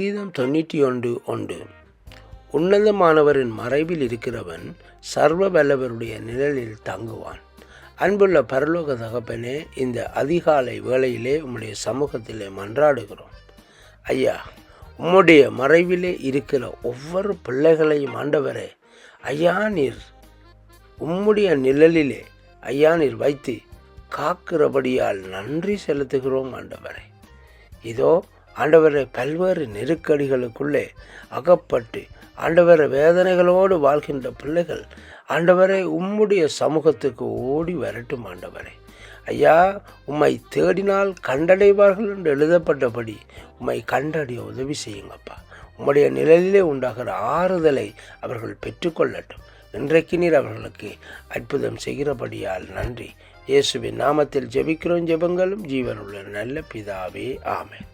கீதம் தொண்ணூற்றி ஒன்று ஒன்று. உன்னதமானவரின் மறைவில் இருக்கிறவன் சர்வ வல்லவருடைய நிழலில் தங்குவான். அன்புள்ள பரலோக தகப்பனே இந்த அதிகாலை வேளையிலே உம்முடைய சமூகத்திலே மன்றாடுகிறோம். ஐயா உம்முடைய மறைவிலே இருக்கிற ஒவ்வொரு பிள்ளைகளையும் ஆண்டவரே ஐயா நீர் உம்முடைய நிழலிலே ஐயா நீர் வைத்து காக்கிறபடியால் நன்றி செலுத்துகிறோம் ஆண்டவரே. இதோ ஆண்டவரை பல்வேறு நெருக்கடிகளுக்குள்ளே அகப்பட்டு ஆண்டவரை வேதனைகளோடு வாழ்கின்ற பிள்ளைகள் ஆண்டவரை உம்முடைய சமூகத்துக்கு ஓடி வரட்டும் ஆண்டவரை. ஐயா உம்மை தேடினால் கண்டடைவார்கள் என்று எழுதப்பட்டபடி உம்மை கண்டடைய உதவி செய்யுங்கப்பா. உம்முடைய நிழலிலே உண்டாகிற ஆறுதலை அவர்கள் பெற்றுக்கொள்ளட்டும். இன்றைக்கு நீர் அவர்களுக்கு அற்புதம் செய்கிறபடியால் நன்றி. இயேசுவின் நாமத்தில் ஜெபிக்கிறோம் ஜெபங்களும் ஜீவனுள்ள நல்ல பிதாவே ஆமேன்.